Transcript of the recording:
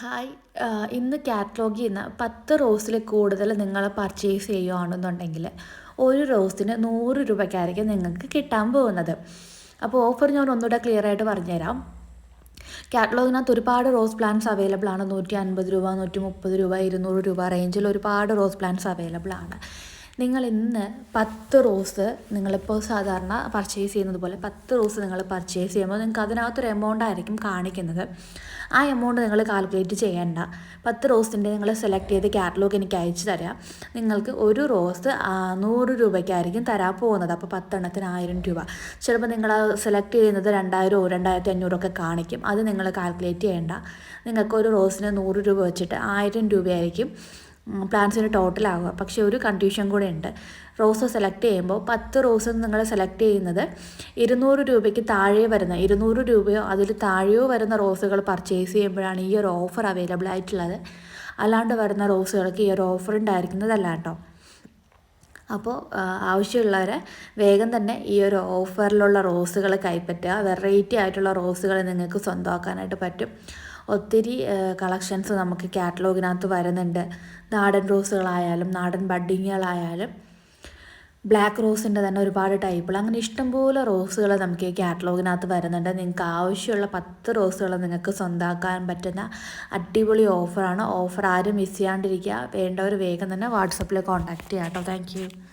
Hi. ഇന്ന് കാറ്റലോഗിൽ നിന്ന് പത്ത് റോസിൽ കൂടുതൽ നിങ്ങൾ പർച്ചേസ് ചെയ്യുകയാണെന്നുണ്ടെങ്കിൽ ഒരു റോസിന് നൂറ് രൂപയ്ക്കായിരിക്കും നിങ്ങൾക്ക് കിട്ടാൻ പോകുന്നത്. അപ്പോൾ ഓഫർ ഞാൻ ഒന്നുകൂടെ ക്ലിയർ ആയിട്ട് പറഞ്ഞുതരാം. കാറ്റലോഗിനകത്ത് ഒരുപാട് റോസ് പ്ലാന്റ്സ് അവൈലബിൾ ആണ്. നൂറ്റി അൻപത് രൂപ നൂറ്റി മുപ്പത് രൂപ ഇരുന്നൂറ് രൂപ റേഞ്ചിൽ ഒരുപാട് റോസ് പ്ലാന്റ്സ് അവൈലബിൾ ആണ്. നിങ്ങൾ ഇന്ന് പത്ത് റോസ് നിങ്ങളിപ്പോൾ സാധാരണ പർച്ചേസ് ചെയ്യുന്നത് പോലെ പത്ത് റോസ് നിങ്ങൾ പർച്ചേസ് ചെയ്യുമ്പോൾ നിങ്ങൾക്ക് അതിനകത്തൊരു എമൗണ്ട് ആയിരിക്കും കാണിക്കുന്നത്. ആ എമൗണ്ട് നിങ്ങൾ കാൽക്കുലേറ്റ് ചെയ്യേണ്ട. പത്ത് റോസിന്റെ നിങ്ങൾ സെലക്ട് ചെയ്ത് കാറ്റലോഗ് എനിക്ക് അയച്ചു തരാം. നിങ്ങൾക്ക് ഒരു റോസ് നൂറ് രൂപയ്ക്കായിരിക്കും തരാൻ പോകുന്നത്. അപ്പോൾ പത്തെണ്ണത്തിന് ആയിരം രൂപ. ചിലപ്പോൾ നിങ്ങൾ സെലക്ട് ചെയ്യുന്നത് രണ്ടായിരമോ രണ്ടായിരത്തി അഞ്ഞൂറൊക്കെ കാണിക്കും. അത് നിങ്ങൾ കാൽക്കുലേറ്റ് ചെയ്യേണ്ട. നിങ്ങൾക്ക് ഒരു റോസിന് നൂറ് രൂപ വെച്ചിട്ട് ആയിരം രൂപയായിരിക്കും പ്ലാന്റ്സിന് ടോട്ടൽ ആവുക. പക്ഷേ ഒരു കണ്ടീഷൻ കൂടെ ഉണ്ട്. റോസ് സെലക്ട് ചെയ്യുമ്പോൾ പത്ത് റോസ് നിങ്ങൾ സെലക്ട് ചെയ്യുന്നത് ഇരുന്നൂറ് രൂപയ്ക്ക് താഴെ വരുന്ന ഇരുന്നൂറ് രൂപയോ അതിൽ താഴെയോ വരുന്ന റോസുകൾ പർച്ചേസ് ചെയ്യുമ്പോഴാണ് ഈ ഒരു ഓഫർ അവൈലബിൾ ആയിട്ടുള്ളത്. അല്ലാണ്ട് വരുന്ന റോസുകൾക്ക് ഈ ഒരു ഓഫർ ഉണ്ടായിരിക്കുന്നതല്ല കേട്ടോ അപ്പോൾ ആവശ്യമുള്ളവരെ വേഗം തന്നെ ഈ ഒരു ഓഫറിലുള്ള റോസുകൾ കൈപ്പറ്റുക. വെറൈറ്റി ആയിട്ടുള്ള റോസുകൾ നിങ്ങൾക്ക് സ്വന്തമാക്കാനായിട്ട് പറ്റും. ഒത്തിരി കളക്ഷൻസ് നമുക്ക് കാറ്റലോഗിനകത്ത് വരുന്നുണ്ട്. നാടൻ റോസുകളായാലും നാടൻ ബഡ്ഡിങ്ങുകളായാലും. ബ്ലാക്ക് റോസിന്റെ തന്നെ ഒരുപാട് ടൈപ്പുകൾ. അങ്ങനെ ഇഷ്ടംപോലെ റോസുകൾ നമുക്ക് ഈ കാറ്റലോഗിനകത്ത് വരുന്നുണ്ട്. നിങ്ങൾക്ക് ആവശ്യമുള്ള പത്ത് റോസുകൾ നിങ്ങൾക്ക് സ്വന്തമാക്കാൻ പറ്റുന്ന അടിപൊളി ഓഫറാണ്. ഓഫർ ആരും മിസ് ചെയ്യാണ്ടിരിക്കുക. വേണ്ടവർ വേഗം തന്നെ വാട്സപ്പിൽ കോൺടാക്റ്റ് ചെയ്യാം കേട്ടോ. താങ്ക്